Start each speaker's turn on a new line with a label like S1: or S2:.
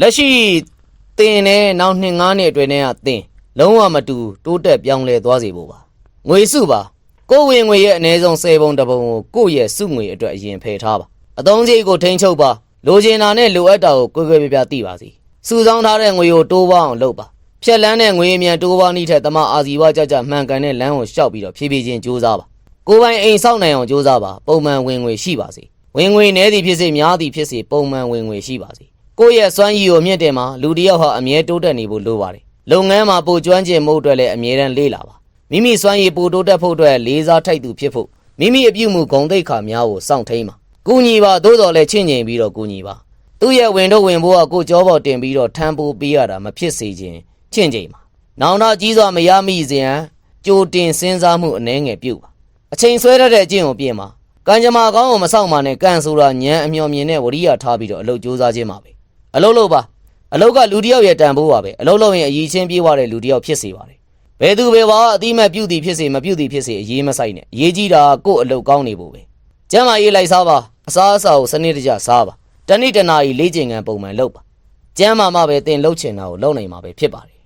S1: လက်ရှိတင်နဲ့နောက်နှစ်ငါးနှစ်အတွင်းနဲ့ကတင်လုံးဝမတူတိုးတက်ပြောင်းလဲသွားစေဖို့ပါငွေစုပါကိုယ်ဝင်ငွေရဲ့အနည်းဆုံး10ပုံတစ်ပုံကိုကိုယ့်ရဲ့စုငွေအတွက်အရင်ဖယ်ထားပါအသုံးစရိတ်ကိုထိန်းချုပ်ပါလိုချင်တာနဲ့လိုအပ်တာကိုကိုယ်ကိုယ်ပြပြသိပါစီစုဆောင်းထားတဲ့ငွေကိုတိုးပွားအောင်လုပ်ပါဖြက်လန်းတဲ့ငွေအမြန်တိုးပွားနည်းထက်တမအာဇီဝကြကြမှန်ကန်တဲ့လမ်းကိုရှောက်ပြီးတော့ဖြည်းဖြည်းချင်းကြိုးစားပါကိုယ်ပိုင်အိမ်ဆောက်နိုင်အောင်ကြိုးစားပါပုံမှန်ဝင်ငွေရှိပါစေဝင်ငွေနည်းသည်ဖြစ်စေများသည်ဖြစ်စေပုံမှန်ဝင်ငွေရှိပါစေ ကိုယ့်ရဲ့စွမ်းရည်ကိုမြင့်တင်မှာလူတစ်ယောက်ဟာအမြဲတိုးတက်နေဖို့လိုပါတယ်လုပ်ငန်းမှာပိုကျွမ်းကျင်မှုအတွက်လည်းအမြဲတမ်းလေ့လာပါမိမိစွမ်းရည်ပိုတိုးတက်ဖို့အတွက်လေးစားထိုက်သူဖြစ်ဖို့မိမိအပြုမှုဂုဏ်သိက္ခာများကိုစောင့်ထိန်ပါကူညီပါသို့တော်လည်းချင့်ချင်ပြီးတော့ကူညီပါသူ့ရဲ့ဝင်တော့ဝင်ဖို့ကကိုကြောပေါ်တင်ပြီးတော့ထမ်းပိုးပေးရတာမဖြစ်စေခြင်းချင့်ချိန်ပါနောင်တော့ကြီးစွာမရမိစေရန်ကြိုတင်စဉ်းစားမှုအနှဲငယ်ပြုပါအချိန်ဆွဲတတ်တဲ့အကျင့်ကိုပြင်ပါကံကြမ္မာကောင်းကိုမဆောင်ပါနဲ့ကံဆိုတာညံအမျော်မြင်တဲ့ဝရိယထားပြီးတော့အလုပ်ကြိုးစားခြင်းပါပဲ အလုပ်လုပ်ပါအလုပ်ကလူတစ်ယောက်ရဲ့တန်ဖိုးပါပဲအလုပ်လုပ်ရင်အရေးချင်းပြေးသွားတဲ့လူတစ်ယောက်ဖြစ်စေပါတယ်ဘယ်သူပဲပါအတိမတ်ပြုတ်သည်ဖြစ်စေမပြုတ်သည်ဖြစ်စေအရေးမဆိုင်နဲ့အရေးကြီးတာကကိုယ့်အလုပ်ကောင်းနေဖို့ပဲကျမ်းမာရေးလိုက်စားပါအစားအစာကိုစနစ်တကျစားပါတနေ့တနာရီလေးချိန်ငံပုံမှန်လုပ်ပါကျမ်းမာမှပဲတင်လှုပ်ချင်တာကိုလုပ်နိုင်မှာပဲဖြစ်ပါတယ်